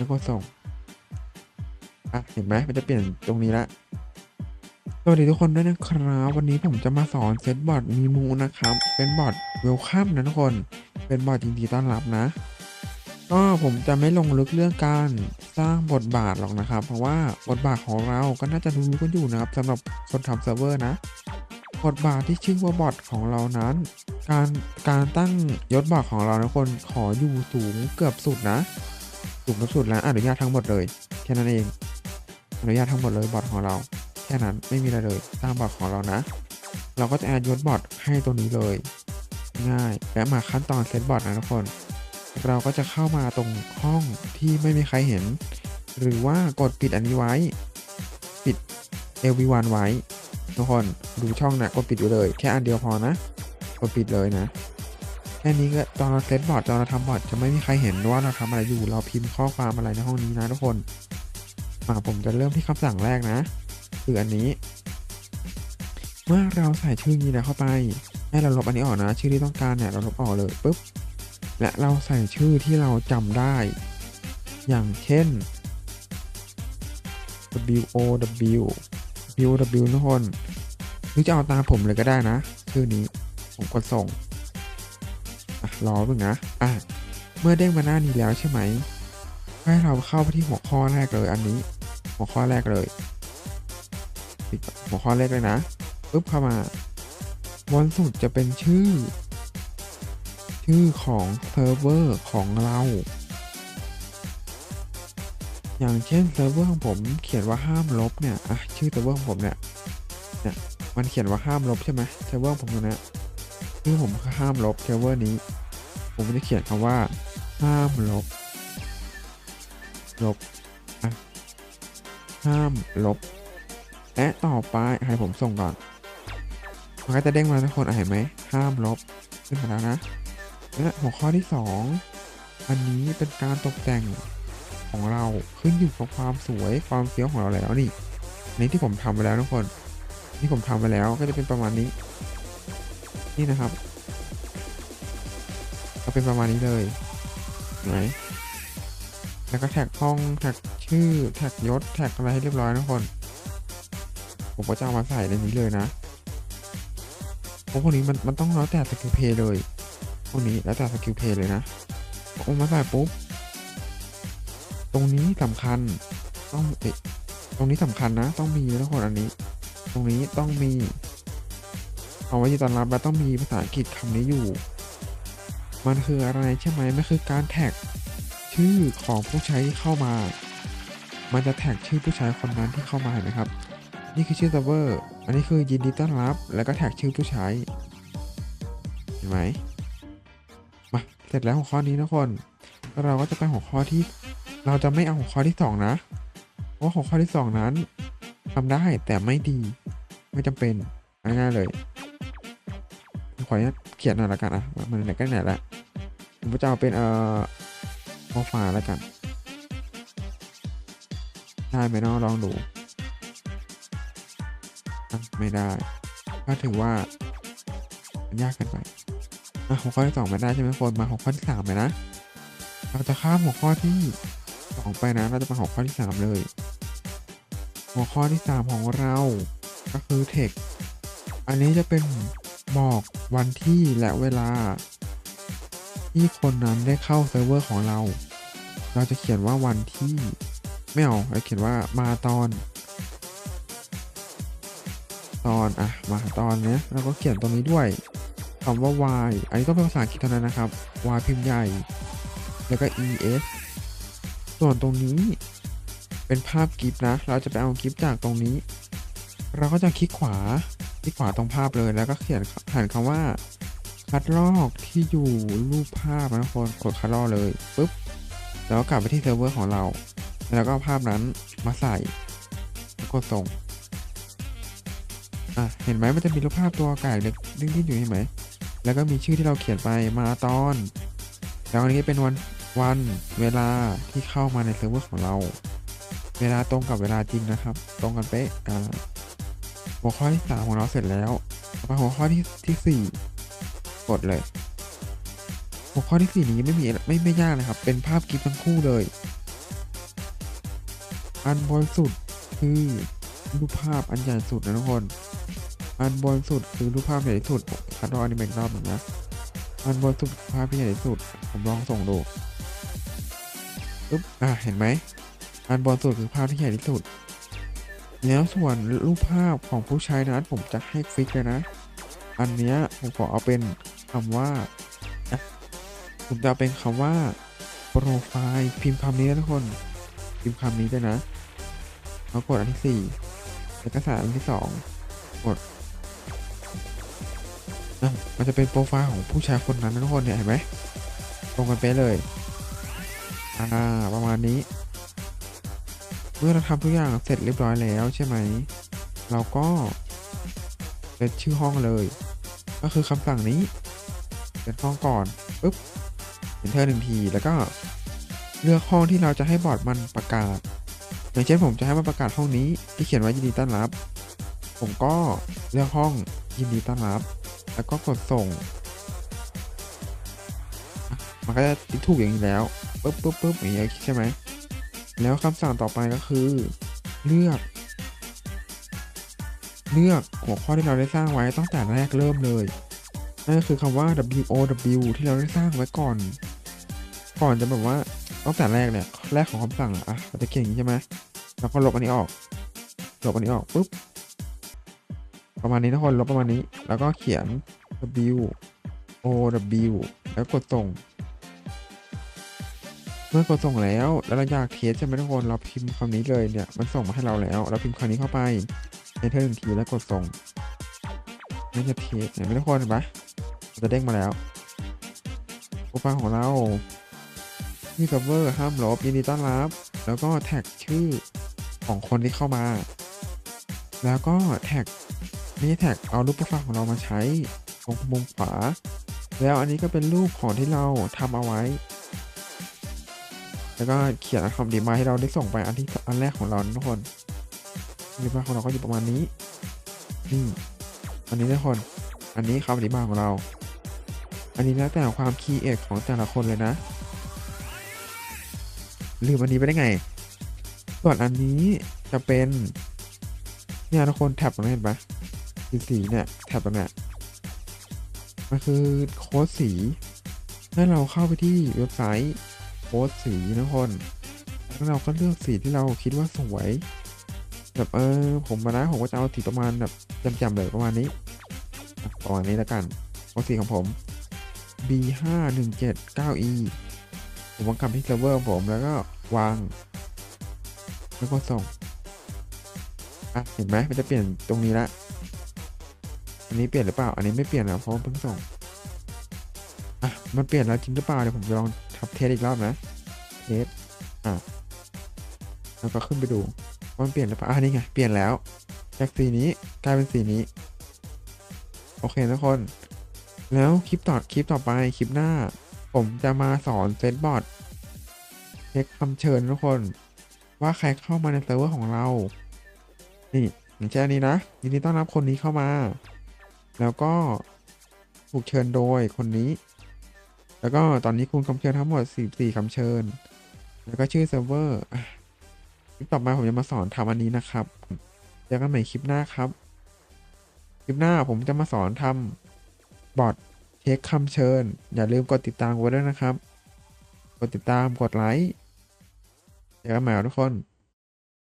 แล้วก็ส่งอะเห็นไหมมันจะเปลี่ยนตรงนี้ละสวัสดีทุกคนด้วยนะครับวันนี้ผมจะมาสอนเซตบอร์ดมีมูนะครับ เป็นบอร์ดเวลคัมนะทุกคน เป็นบอร์ดยินดีต้อนรับนะก็ผมจะไม่ลงลึกเรื่องการสร้างบทบาทหรอกนะครับ เพราะว่าบทบาทของเราก็น่าจะรู้กันอยู่นะครับสำหรับคนทำเซิร์ฟเวอร์นะบทบาทที่ชื่อว่าบอทของเรานั้น การการตั้งยศบอทของเรานะคนขออยู่สูงเกือบสุดนะ สูงเกือบสุดแล้วอนุญาตทั้งหมดเลย แค่นั้นเอง อนุญาตทั้งหมดเลยบอทของเรา แค่นั้นไม่มีอะไรเลยสร้างบอทของเรานะ เราก็จะแอดยศบอทให้ตัวนี้เลย ง่ายและมาขั้นตอนเซตบอทนะทุกคน เราก็จะเข้ามาตรงห้องที่ไม่มีใครเห็น หรือว่ากดปิดอันนี้ไว้ ปิด everyone ไว้ ทุกคนดูช่องนะกดปิดอยู่เลย แค่อันเดียวพอนะกดปิดเลยนะ แค่นี้ก็ตอนเราเซตบอร์ดตอนเราทำบอร์ดจะไม่มีใครเห็นว่าเราทำอะไรอยู่ เราพิมพ์ข้อความอะไรในห้องนี้นะทุกคนมาผมจะเริ่มที่คำสั่งแรกนะคืออันนี้ เมื่อเราใส่ชื่อนี้นะเข้าไป ให้เราลบอันนี้ออกนะ ชื่อที่ต้องการเนี่ยเราลบออกเลยปุ๊บและเราใส่ชื่อที่เราจำได้ อย่างเช่น W O W W W ทุกคนหรือจะเอาตามผมเลยก็ได้นะ ชื่อนี้ผมกดส่ง รอมึงนะอะเมื่อเด้งมาหน้านี้แล้วใช่ไหมให้เราเข้าไปที่หัวข้อแรกเลยอันนี้ หัวข้อแรกเลยหัวข้อแรกเลยนะปุ๊บเข้ามาบนสุดจะเป็นชื่อ ชื่อของเซิร์ฟเวอร์ของเรา อย่างเช่นเซิร์ฟเวอร์ของผมเขียนว่าห้ามลบเนี่ยอะชื่อเซิร์ฟเวอร์ของผมเนี่ยเนี่ยมันเขียนว่าห้ามลบใช่ไหมเซิร์ฟเวอร์ผมตัวเนี้ชื่อผมคือห้ามลบเซิร์ฟเวอร์นี้ ผมจะเขียนคำว่า ห้ามลบ ลบ ห้ามลบ และต่อไปให้ผมส่งก่อน มันก็จะเด้งมาทุกคนเห็นไหม ห้ามลบ ขึ้นมาแล้วนะ และหัวข้อที่ 2 อันนี้เป็นการตกแต่งของเราขึ้นอยู่กับความสวยความเฟี้ยวของเราแล้วนี่นนี้ที่ผมทำไปแล้วทุกคน ที่ผมทำไปแล้วก็จะเป็นประมาณนี้ นี่นะครับ ก็เป็นประมาณนี้เลยไหนแล้วก็แท็กห้องแท็กชื่อแท็กยศแท็กอะไรให้เรียบร้อยนะคน ผมก็จะเอามาใส่ในนี้เลยนะพราะพวกนี้มันมันต้องแล้วแต่สกิลเพย์เลย พวกนี้แล้วแต่สกิลเพย์เลยนะเอามาใส่ปุ๊บ ตรงนี้สำคัญต้องเอะตรงนี้สำคัญนะ ต้องมีนะคนอันนี้ ตรงนี้ต้องมี เอาไว้ที่ตอนรับแล้วต้องมีภาษาอังกฤษคำนี้อยู่ มันคืออะไรใช่ไหมมันคือการแท็กชื่อของผู้ใช้ที่เข้ามา มันจะแท็กชื่อผู้ใช้คนนั้นที่เข้ามาเห็นไหมครับ นี่คือชื่อเซิร์ฟเวอร์ อันนี้คือยินดีต้อนรับ แล้วก็แท็กชื่อผู้ใช้ เห็นไหม มา เสร็จแล้วหัวข้อนี้นะคน เราก็จะไปหัวข้อที่ เราจะไม่เอาหัวข้อที่สองนะเพราะว่าหัวข้อที่สองนั้นทำได้แต่ไม่ดี ไม่จำเป็นง่ายๆเลยขออนุญาตเขียนหน่อยละกันอะมันไหนก็ไหนละ ผมจะเอาเป็นเอ่อข้อฟ้าแล้วกัน ได้ไหมเนาะลองดูไม่ได้ก็ถือว่ามันยากเกินไปอะหัวข้อที่สองไม่ได้ใช่ไหมคนมาหัวข้อที่สามเลยนะ เราจะข้ามหัวข้อที่สองไปนะ เราจะมาหัวข้อที่สามเลย หัวข้อที่สามของเราก็คือเทคอันนี้จะเป็นบอกวันที่และเวลา ที่คนนั้นได้เข้าเซิร์ฟเวอร์ของเรา เราจะเขียนว่าวันที่ ไม่เอาเราเขียนว่ามาตอน ตอนอะมาตอนเนี้ยเราก็เขียนตรงนี้ด้วยคำว่า y อันนี้ต้องเป็นภาษาอังกฤษเท่านั้นนะครับ y พิมพ์ใหญ่ แล้วก็ es ส่วนตรงนี้เป็นภาพกิฟนะ เราจะไปเอากิฟจากตรงนี้ เราก็จะคลิกขวา คลิกขวาตรงภาพเลย แล้วก็เขียนผ่านคำว่า คัดลอกที่อยู่รูปภาพนะคนกดคัดลอกเลยปุ๊บแล้วกลับไปที่เซิร์ฟเวอร์ของเรา แล้วก็เอาภาพนั้นมาใส่แล้วกดส่งอะเห็นไหมมันจะมีรูปภาพตัวไก่เล็กดิ้นๆอยู่เห็นไหมแล้วก็มีชื่อที่เราเขียนไปมาตอนแล้วอันนี้เป็นวันวันเวลาที่เข้ามาในเซิร์ฟเวอร์ของเรา เวลาตรงกับเวลาจริงนะครับ ตรงกันเป๊ะอ่าหัวข้อที่สามของเราเสร็จแล้วต่อไปหัวข้อที่ที่สี่ กดเลยหัวข้อที่สี่นี้ไม่มีไม่ไม่ยากเลยครับ เป็นภาพกิฟทั้งคู่เลย อันบริสุทธิ์คือรูปภาพอันใหญ่สุดนะทุกคน อันบริสุทธิ์คือรูปภาพใหญ่สุดคัดรออนนี้เป็นรอบหนึ่งนะ อันบริสุทธิ์ภาพที่ใหญ่ที่สุด ผมลองส่งดูปึ๊บอะเห็นไหม อันบริสุทธิ์คือภาพที่ใหญ่ที่สุด แล้วส่วนรูปภาพของผู้ใช้นั้นผมจะให้ฟิกเลยนะ อันเนี้ยผมขอเอาเป็นคำว่าอะผมจะเป็นคำว่าโปรไฟล์พิมพ์คำนี้ทุกคน พิมพ์คำนี้ด้วยนะแล้วกดอันที่สี่เอกสารอันที่สองกดมันจะเป็นโปรไฟล์ของผู้ใช้คนนั้นนะทุกคนเนี่ยเห็นไหมตรงกันเป๊ะเลยอ่าประมาณนี้ เมื่อเราทำทุกอย่างเสร็จเรียบร้อยแล้วใช่ไหมเราก็เซตชื่อห้องเลย ก็คือคำสั่งนี้เซตห้องก่อนปุ๊บ enter หนึ่งที แล้วก็เลือกห้องที่เราจะให้บอร์ดมันประกาศ อย่างเช่นผมจะให้มันประกาศห้องนี้ที่เขียนไว้ยินดีต้อนรับ ผมก็เลือกห้องยินดีต้อนรับ แล้วก็กดส่ง มันก็จะถูกอย่างนี้แล้วปุ๊บปุ๊บปุ๊บอย่างนี้ใช่ไหมแล้วคำสั่งต่อไปก็คือ เลือก เลือกหัวข้อที่เราได้สร้างไว้ตั้งแต่แรกเริ่มเลยนั่นก็คือคำว่า w o w ที่เราได้สร้างไว้ก่อน ก่อนจะแบบว่าตั้งแต่แรกเนี่ยแรกของคำสั่งอะอะเราจะเขียนอย่างนี้ใช่ไหมแล้วก็ลบอันนี้ออกลบอันนี้ออกปุ๊บประมาณนี้ทุกคนลบประมาณนี้ แล้วก็เขียน w o w แล้วกดส่ง เมื่อกดส่งแล้วแล้วเราอยากเทสใช่ไหมทุกคนเราพิมพ์คำนี้เลยเนี่ยมันส่งมาให้เราแล้ว เราพิมพ์คำนี้เข้าไป enter หนึ่งทีแล้วกดส่งนี่จะเทสเห็นไหมทุกคนเห็นปะจะเด้งมาแล้วโปรไฟล์ของเราที่เซิร์ฟเวอร์ห้ามลบยินดีต้อนรับ แล้วก็แท็กชื่อของคนที่เข้ามา แล้วก็แท็กนี่แท็กเอารูปโปรไฟล์ของเรามาใช้ตรงมุมขวา แล้วอันนี้ก็เป็นรูปของที่เราทำเอาไว้ แล้วก็เขียนคำดีมาให้เราได้ส่งไปอันที่อันแรกของเราทุกคน ดีมาของเราก็อยู่ประมาณนี้นี่อันนี้ทุกคน อันนี้คำอธิบายของเรา อันนี้แล้วแต่ความคีเอทของแต่ละคนเลยนะลืมอันนี้ไปได้ไง ส่วนอันนี้จะเป็นเนี่ยทุกคนแท็บตรงนี้เห็นปะสีสีเนี่ยแท็บตรงนี้มันคือโค้ดสีให้เราเข้าไปที่เว็บไซต์โค้ดสีนะทุกคนแล้วเราก็เลือกสีที่เราคิดว่าสวย แบบเออผมมานะผมก็จะเอาสีประมาณแบบจำๆเลยประมาณนี้ประมาณนี้แล้วกันโค้ดสีของผม B 5 1 7 9 E ผมวางกลับที่เซิร์ฟเวอร์ของผมแล้วก็วาง แล้วก็ส่งอะเห็นไหมมันจะเปลี่ยนตรงนี้ละอันนี้เปลี่ยนหรือเปล่า อันนี้ไม่เปลี่ยนนะเพราะเพิ่งส่งอะมันเปลี่ยนแล้วจริงหรือเปล่าเดี๋ยวผมจะลองทับเทสอีกรอบนะเทสอะแล้วก็ขึ้นไปดู มันเปลี่ยนหรือเปล่าอะนี่ไง เปลี่ยนแล้ว จากสีนี้กลายเป็นสีนี้ โอเคทุกคน แล้วคลิปต่อคลิปต่อไปคลิปหน้า ผมจะมาสอนเซตบอร์ดเช็คคำเชิญทุกคน ว่าใครเข้ามาในเซิร์ฟเวอร์ของเรา นี่อย่างเช่นนี้นะยินดีต้อนรับคนนี้เข้ามา แล้วก็ถูกเชิญโดยคนนี้ แล้วก็ตอนนี้คุณคำเชิญทั้งหมด 44คำเชิญ แล้วก็ชื่อเซิร์ฟเวอร์ ต่อมาผมจะมาสอนทำอันนี้นะครับเจอกันใหม่คลิปหน้าครับ คลิปหน้าผมจะมาสอนทำบอทเช็คคำเชิญ อย่าลืมกดติดตามไว้ด้วยนะครับ กดติดตามกดไลค์เจอกันใหม่ทุกคน